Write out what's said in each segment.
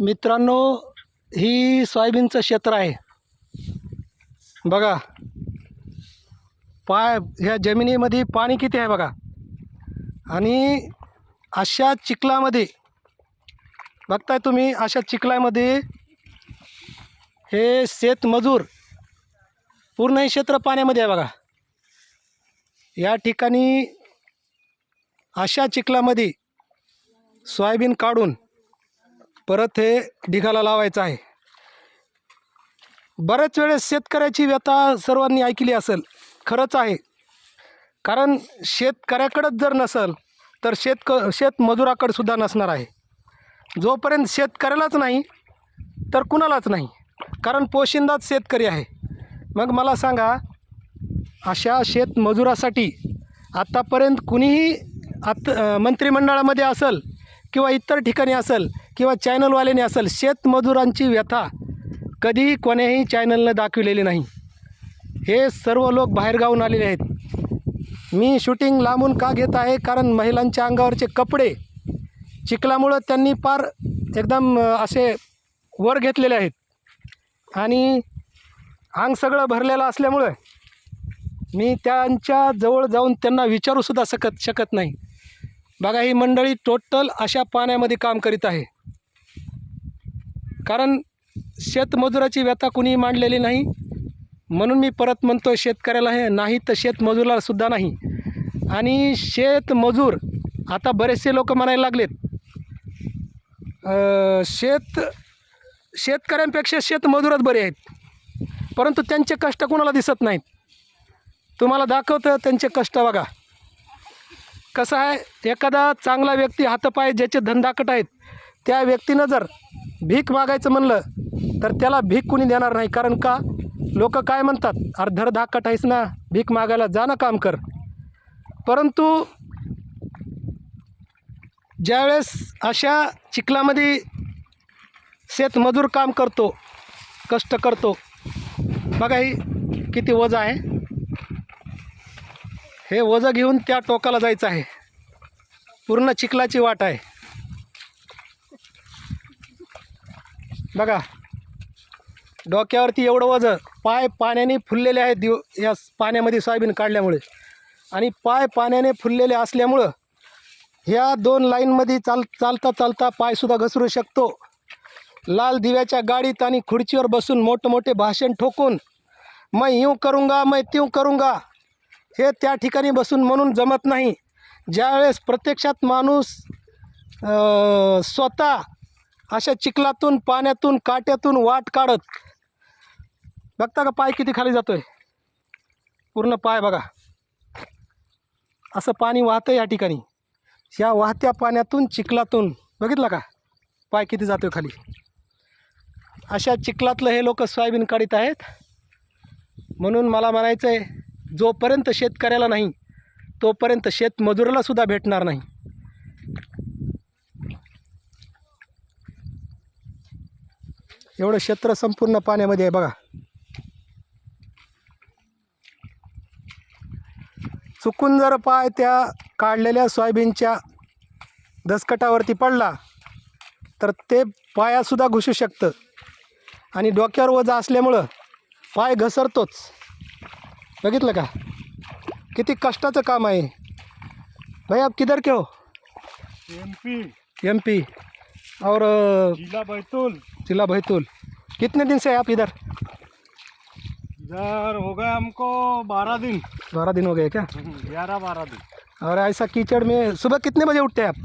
मित्रांनो ही सोयाबीनचं क्षेत्र आहे. बघा. पाय ह्या जमिनीमध्ये पाणी किती आहे बघा. आणि अशा चिखलामध्ये बघताय तुम्ही अशा चिखलामध्ये हे शेतमजूर पूर्ण हे क्षेत्र पाण्यामध्ये आहे बघा. या ठिकाणी अशा चिखलामध्ये सोयाबीन काढून परत हे ढिगाला लावायचं आहे. बऱ्याच वेळेस शेतकऱ्याची व्यथा सर्वांनी ऐकली असेल. खरंच आहे. कारण शेतकऱ्याकडंच जर नसेल तर शेतक शेतमजुराकडे सुद्धा नसणार आहे. जोपर्यंत शेतकऱ्यालाच नाही तर कुणालाच नाही. कारण पोशिंदाच शेतकरी आहे. मग मला सांगा अशा शेतमजुरासाठी आत्तापर्यंत कुणीही आत मंत्रिमंडळामध्ये असेल किंवा इतर ठिकाणी असेल किंवा चॅनलवाल्याने असेल शेतमजुरांची व्यथा कधीही कोण्याही चॅनलनं दाखविलेली नाही. हे सर्व लोक बाहेरगावून आलेले आहेत. मी शूटिंग लांबून का घेत आहे? कारण महिलांच्या अंगावरचे कपडे चिखलामुळं त्यांनी फार एकदम असे वर घेतलेले आहेत. आणि अंग सगळं भरलेलं असल्यामुळं मी त्यांच्या जवळ जाऊन त्यांना विचारूसुद्धा शकत शकत नाही. बघा ही मंडळी टोटल अशा पाण्यामध्ये काम करीत आहे. कारण शेतमजुराची व्यथा कुणी मांडलेली नाही. म्हणून मी परत म्हणतो शेतकऱ्याला हे नाही तर शेतमजूरला सुद्धा नाही. आणि शेतमजूर आता बरेचसे लोक म्हणायला लागलेत शेत शेतकऱ्यांपेक्षा शेतमजूरच बरे आहेत. परंतु त्यांचे कष्ट कोणाला दिसत नाहीत. तुम्हाला दाखवतं त्यांचे कष्ट बघा. कसं आहे एखादा चांगला व्यक्ती हातपाय ज्याचे धंदाकट आहेत त्या व्यक्तीनं जर भीक मागायचं म्हणलं तर त्याला भीक कुणी देणार नाही. कारण का? लोक काय म्हणतात? अरे धड धाकट आहेस ना भीक मागायला जा ना काम कर. परंतु ज्यावेळेस अशा चिखलामध्ये शेतमजूर काम करतो कष्ट करतो बघा ही किती वजं आहे. हे वजं घेऊन त्या टोकाला जायचं आहे. पूर्ण चिखलाची वाट आहे. बघा. डोक्यावरती एवढं वजं पाय पाण्याने फुललेले आहेत दिव या पाण्यामध्ये सोयाबीन काढल्यामुळे. आणि पाय पाण्याने फुललेले असल्यामुळं ह्या दोन लाईनमध्ये चाल चालता चालता पायसुद्धा घसरू शकतो. लाल दिव्याच्या गाडीत आणि खुर्चीवर बसून मोठमोठे भाषण ठोकून मैं यूँ करूंगा मैं त्यों करूंगा. हे त्या ठिकाणी बसून म्हणून जमत नाही. ज्यावेळेस प्रत्यक्षात माणूस स्वतः अशा चिखलातून पाण्यातून काट्यातून वाट काढत बघता का पाय किती खाली जातोय? पूर्ण पाय बघा. असं पाणी वाहतं या ठिकाणी. या वाहत्या पाण्यातून चिखलातून बघितलं का? पाय किती जातोय खाली? अशा चिखलातलं हे लोक सोयाबीन काढीत आहेत. म्हणून मला म्हणायचं आहे जोपर्यंत शेतकऱ्याला नाही तोपर्यंत शेतमजुराला सुद्धा भेटणार नाही. एवढं क्षेत्र संपूर्ण पाण्यामध्ये आहे बघा. चुकून जर पाय त्या काढलेल्या सोयाबीनच्या दसकटावरती पडला तर ते पायासुद्धा घुसू शकतं. आणि डोक्यावर वजा असल्यामुळं पाय घसरतोच. बघितलं का? किती कष्टाचं काम आहे. भाई आप किधर के हो? MP M P. और जिला बैतूल. जिला बैतूल. कितने दिन से आप इधर? इधर हो गए हमको बारह दिन. बारह दिन हो गए क्या? ग्यारह बारह दिन. और ऐसा कीचड़ में सुबह कितने बजे उठते हैं आप?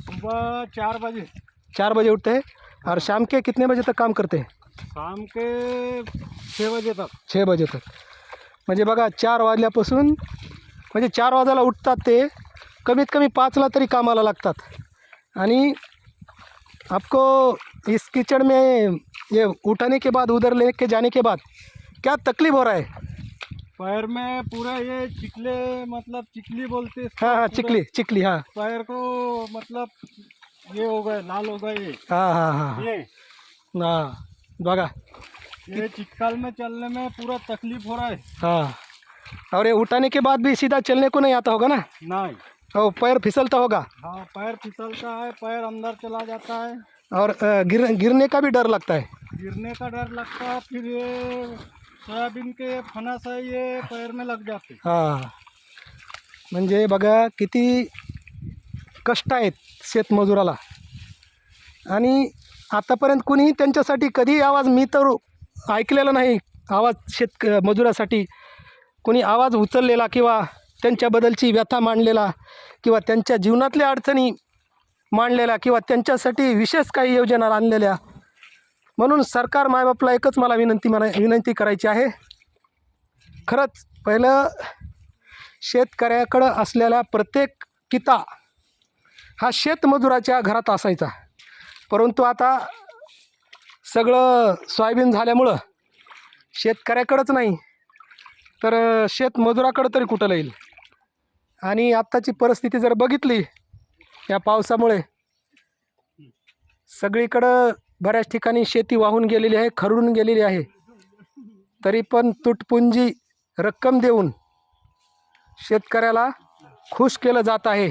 सुबह चार बजे. चार बजे उठते हैं? और शाम के कितने बजे तक काम करते हैं? शाम के छः बजे तक. छः बजे तक. म्हणजे बघा चार वाजल्यापासून म्हणजे चार वाजायला उठतात ते कमीत कमी पाचला तरी कामाला लागतात. आणि आपको इस कीचड़ में ये उठाने के बाद उधर लेके जाने के बाद क्या तकलीफ हो रहा है? पैर में पूरा ये चिकले मतलब चिकली बोलते हैं हाँ चिकली चिकली हाँ। पैर को मतलब ये हो गए लाल हो गए हाँ हाँ हाँ हाँ बघा ये चिक्कल में चलने में पूरा तकलीफ हो रहा है। हाँ। और ये उठाने के बाद भी सीधा चलने को नहीं आता होगा ना? नहीं। और पैर फिसलता होगा? हाँ पैर फिसलता है पैर अंदर चला जाता है। और गिर गिरने का भी डर लगता है? गिरने का डर लगता फिर ये सोयाबीन के फनस है ये पैर में लग जाते हां। म्हणजे बघा किती कष्ट आहेत शेतमजुराला आणि आतापर्यंत कुणीही त्यांच्यासाठी कधीही आवाज मी तर ऐकलेला नाही. आवाज शेतक मजुरासाठी कोणी आवाज उचललेला किंवा त्यांच्याबद्दलची व्यथा मांडलेला किंवा त्यांच्या जीवनातल्या अडचणी मांडलेल्या किंवा त्यांच्यासाठी विशेष काही योजना आणलेल्या. म्हणून सरकार मायबापला एकच मला विनंती मला विनंती करायची आहे. खरंच पहिलं शेतकऱ्याकडं असलेला प्रत्येक किता हा शेतमजुराच्या घरात असायचा. परंतु आता सगळं सोयाबीन झाल्यामुळं शेतकऱ्याकडंच नाही तर शेतमजुराकडं तरी कुठं येईल आणि आत्ताची परिस्थिती जर बघितली या पावसामुळे सगळीकडं बऱ्याच ठिकाणी शेती वाहून गेलेली आहे खरडून गेलेली आहे तरी पण तुटपुंजी रक्कम देऊन शेतकऱ्याला खुश केलं जात आहे.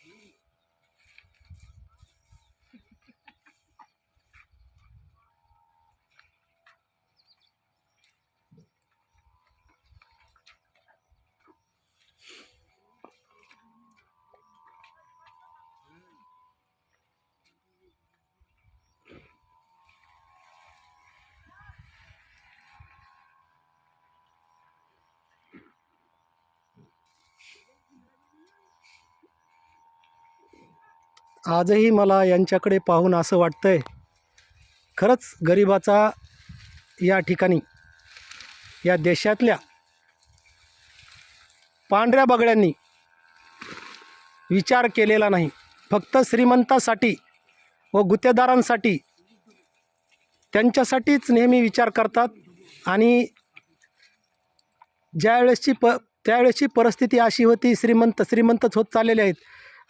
आजही मला यांच्याकडे पाहून असं वाटतं आहे खरंच गरिबाचा या ठिकाणी या देशातल्या पांढऱ्या बगड्यांनी विचार केलेला नाही. फक्त श्रीमंतासाठी व गुत्तेदारांसाठी त्यांच्यासाठीच नेहमी विचार करतात आणि ज्यावेळेसची प त्यावेळेसची परिस्थिती अशी होती श्रीमंत श्रीमंतच होत चाललेले आहेत.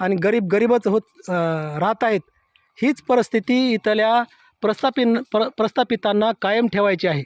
आणि गरीब गरीबच होत राहत आहेत. हीच परिस्थिती इथल्या प्रस्थापिन प्र प्रस्थापितांना कायम ठेवायची आहे.